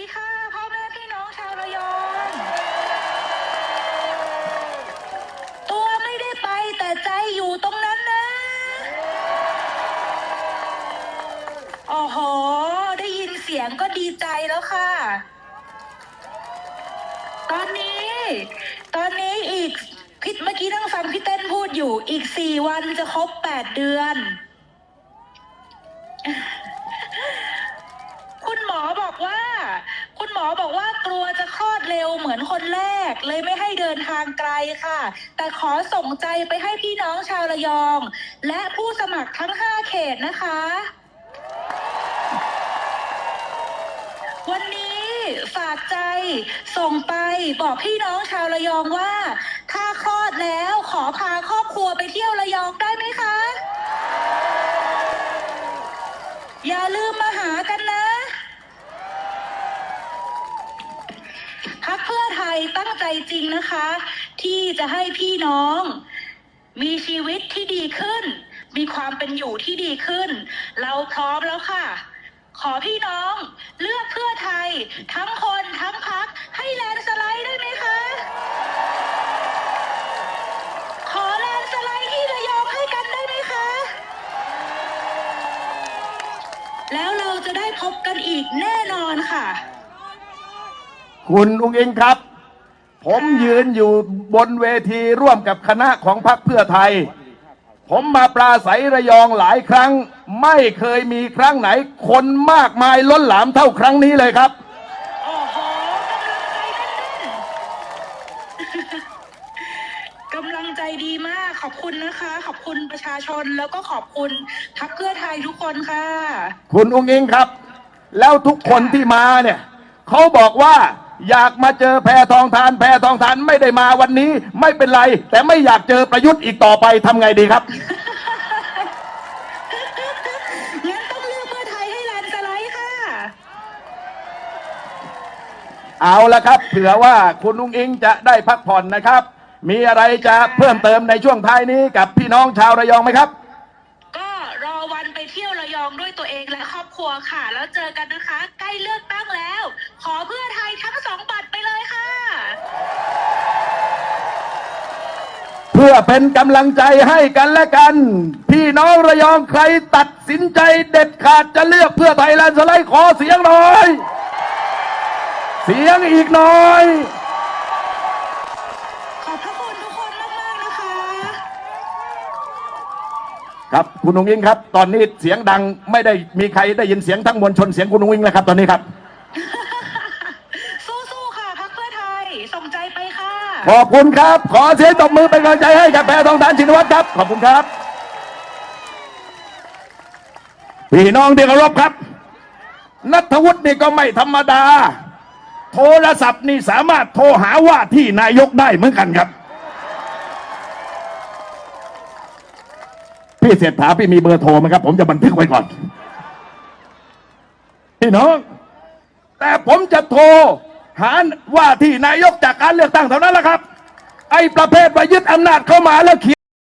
ดีค่ะพ่อแม่พี่น้องชาวระยอง ตัวไม่ได้ไปแต่ใจอยู่ตรงนั้นนะโอ้โห ได้ยินเสียงก็ดีใจแล้วค่ะ ตอนนี้ ตอนนี้อีกพี่เมื่อกี้นั่งฟังพี่เต้นพูดอยู่ อีกสี่วันจะครบแปดเดือน คุณหมอบอกว่า คุณหมอบอกว่ากลัวจะคลอดเร็วเหมือนคนแรก เลยไม่ให้เดินทางไกลค่ะ แต่ขอส่งใจไปให้พี่น้องชาวระยอง และผู้สมัครทั้ง 5 เขตนะคะ วันนี้ฝากใจส่งไปบอกพี่น้องชาวระยองว่า ถ้าคลอดแล้วขอพาครอบครัวไปเที่ยวระยองได้ไหมคะ อย่าลืมมาหากันนะ พักเพื่อไทยตั้งใจจริงนะคะ ที่จะให้พี่น้อง มีชีวิตที่ดีขึ้น มีความเป็นอยู่ที่ดีขึ้น เราพร้อมแล้วค่ะ ขอพี่น้องเลือกเพื่อไทย ทั้งคนทั้งพักให้แลนสไลด์ได้ไหมคะขอแลนสไลด์ที่ระยองให้กันได้ไหมคะ แล้วเราจะได้พบกันอีกแน่นอนค่ะ คุณอุ้งอิงครับ ผมยืนอยู่บนเวทีร่วมกับคณะของพรรคเพื่อไทย ผมมาปราศัยระยองหลายครั้ง ไม่เคยมีครั้งไหน คนมากมายล้นหลามเท่าครั้งนี้เลยครับโอ้โหกำลังใจแน่นๆกำลังใจดีมากขอบคุณนะคะ ขอบคุณประชาชนแล้วก็ขอบคุณพักเพื่อไทยทุกคนค่ะ คุณอุ้งอิงครับ แล้วทุกคนที่มาเนี่ยเขาบอกว่า อยากมาเจอแพทองทาน แพทองทานไม่ได้มาวันนี้ ไม่เป็นไร แต่ไม่อยากเจอประยุทธ์อีกต่อไปทำไงดีครับ งั้นต้องเลือกเพื่อไทยให้แลนด์สไลด์ค่ะ เอาละครับ เผื่อว่าคุณอุ้งอิงจะได้พักผ่อนนะครับ มีอะไรจะเพิ่มเติมในช่วงท้ายนี้กับพี่น้องชาวระยองไหมครับ ก็รอวันไปเที่ยวระยองด้วยตัวเองและครอบครัวค่ะ แล้วเจอกันนะคะ ใกล้เลือกตั้งแล้ว ขอเพื่อไทยทั้งสองบัตรไปเลยค่ะ เพื่อเป็นกำลังใจให้กันและกัน พี่น้องระยองใครตัดสินใจเด็ดขาดจะเลือกเพื่อไทยแลนด์สไลด์ขอเสียงหน่อย เสียงอีกหน่อยขอบพระคุณทุกคนมากๆนะคะ ครับคุณอุ้งอิงครับ ตอนนี้เสียงดังไม่ได้มีใครได้ยินเสียงทั้งมวลชนเสียงคุณอุ้งอิงแล้วครับ ตอนนี้ครับ สู้ๆค่ะพักเพื่อไทย ส่งใจไปค่ะ ขอบคุณครับ ขอเสียงตบมือเป็นกำลังใจให้กับแพทองทานชินวัตรครับ ขอบคุณครับพี่น้องที่เคารพครับนัทวุฒินี่ก็ไม่ธรรมดา โทรศัพท์นี่สามารถโทรหาว่าที่นายกได้เหมือนกันครับ พี่เศรษฐาพี่มีเบอร์โทรไหมครับ ผมจะบันทึกไว้ก่อน พี่น้อง แต่ผมจะโทร หาว่าที่นายกจากการเลือกตั้งเท่านั้นแหละครับ ไอ้ประเภทไปยึดอำนาจเข้ามาแล้วเขียน